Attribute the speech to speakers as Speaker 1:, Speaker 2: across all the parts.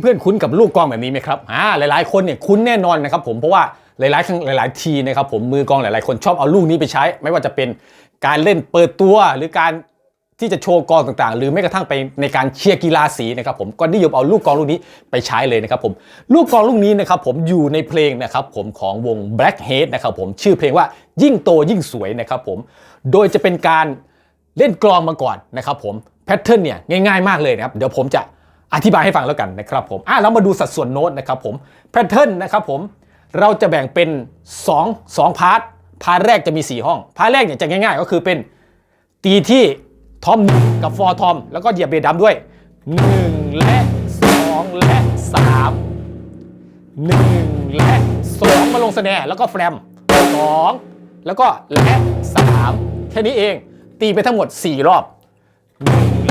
Speaker 1: เพื่อนๆคุ้นกับลูกกองแบบนี้ไหมครับอ่าหลายๆคนเนี่ยคุ้นแน่นอนนะครับผมเพราะว่าหลายๆครั้งหลาย ๆ ทีนะครับผมมือกองหลาย ๆ คนชอบเอาลูกนี้ไปใช้ ไม่ว่าจะเป็นการเล่นเปิดตัวหรือการที่จะโชว์กองต่างๆ หรือแม้กระทั่งไปในการเชียร์กีฬาสีนะครับผมก็นิยมเอาลูกกองลูกนี้ไปใช้เลยนะครับผมลูกกองลูกนี้นะครับผมอยู่ในเพลงนะครับผมของวง Blackhead นะครับผมชื่อเพลงว่ายิ่งโตยิ่งสวยนะครับผมโดยจะเป็นการเล่นกลองมาก่อนนะครับผมแพทเทิร์นเนี่ยง่ายๆมากเลยนะครับเดี๋ยวผมจะ อธิบายให้ฟังแล้วกันนะครับผมอะเรามาดูสัดส่วนโน้ตนะครับผมแพทเทิร์นนะครับผมเราจะแบ่งเป็น 2 2พาร์ทพาร์ทแรกจะมี 4 ห้อง พาร์ทแรกเนี่ยจะง่าย ๆ ก็คือเป็นตีที่ทอมกับฟอร์ทอมแล้วก็เหยียบเบดัมด้วย 1 และ 2 และ 3 1 และ 2 มาลงสแนร์แล้วก็แฟรม 2 แล้วก็และ 3 แค่นี้เอง ตีไปทั้งหมด 4 รอบ 1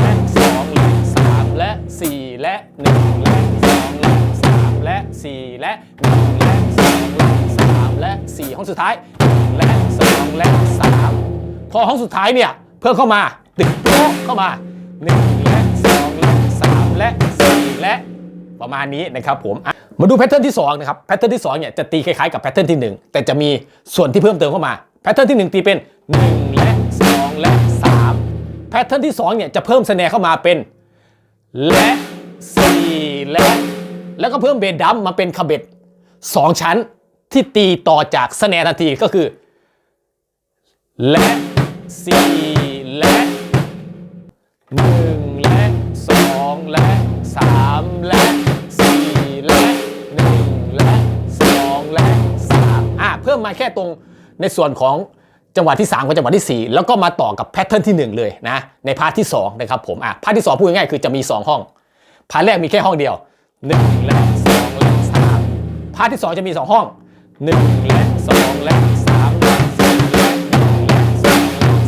Speaker 1: และ 4 และ 1 และ 2 และ 3 และ 4 และ 1 และ 2 และ 3 และ 4 ห้องสุดท้าย 1 และ 2 และ 3 พอห้องสุดท้ายเนี่ย เพิ่มเข้ามาตึกโป๊ะเข้ามา 1 และ 2 และ 3 และ 4 และประมาณนี้นะครับผมมาดูแพทเทิร์นที่2นะครับแพทเทิร์นที่2เนี่ยจะตีคล้ายๆกับแพทเทิร์นที่ 1 แต่จะมีส่วนที่เพิ่มเติมเข้ามาแพทเทิร์นที่ 1 ตีเป็น 1 และ 2 และ 3แพทเทิร์นที่2เนี่ยจะเพิ่มสแนร์เข้ามาเป็น และ4และ แล้วก็เพิ่มเบสดัมมาเป็นคาเบ็ด2ชั้นที่ตีต่อจากสแนร์ทันทีก็คือ และ4และ1และ2และ3และ4และ1และ2และ3อะเพิ่มมาแค่ตรงในส่วนของ จังหวะที่ 3 กับจังหวะที่ 4 แล้วก็มาต่อกับแพทเทิร์นที่ 1 เลยนะในพาร์ทที่2นะครับผมอะพาร์ทที่ 2 พูดง่ายๆคือจะมี 2 ห้อง พาร์ทแรกมีแค่ห้องเดียว 1 และ 2 และ 3 พาร์ทที่ 2 จะมี 2 ห้อง 1 และ 2 และ3และ4และ1และ2และ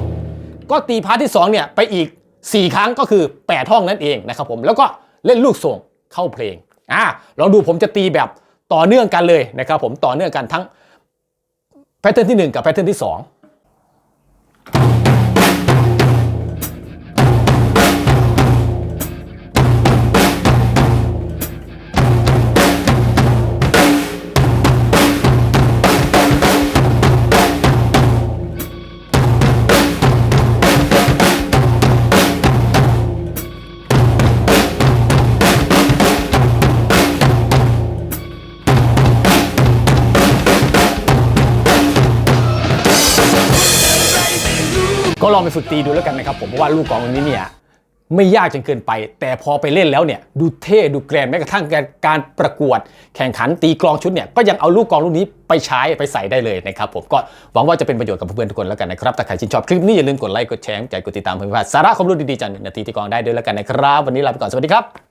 Speaker 1: 3ก็ตีพาร์ทที่ 2 เนี่ยไปอีก 4 ครั้งก็คือ 8 ห้องนั่นเองนะครับผมแล้วก็เล่นลูกส่งเข้าเพลงอะลองดูผมจะตีแบบต่อเนื่องกันเลยนะครับผมต่อเนื่องกันทั้ง แพทเทิร์นที่ 1 กับแพทเทิร์นที่ 2 ก็ลองไปฝึกตีดูแล้วกันนะครับผมเพราะว่าลูกกองอันนี้เนี่ยไม่ยากจนเกินไป แต่พอไปเล่นแล้วเนี่ยดูเท่ดูแกรนแม้กระทั่งการประกวด แข่งขันตีกลองชุดเนี่ยก็ยังเอาลูกกลองลูกนี้ไปใช้ไปใส่ได้เลยนะครับผมก็หวังว่าจะเป็นประโยชน์กับเพื่อนทุกคนแล้วกันนะครับถ้าใครชื่นชอบคลิปนี้อย่าลืมกดไลค์กดแชร์ใจกดติดตามเพื่อนๆสาระความรู้ดีๆจากหนึ่งนาทีที่กองได้ด้วยแล้วกันนะครับวันนี้ลาไปก่อนสวัสดีครับ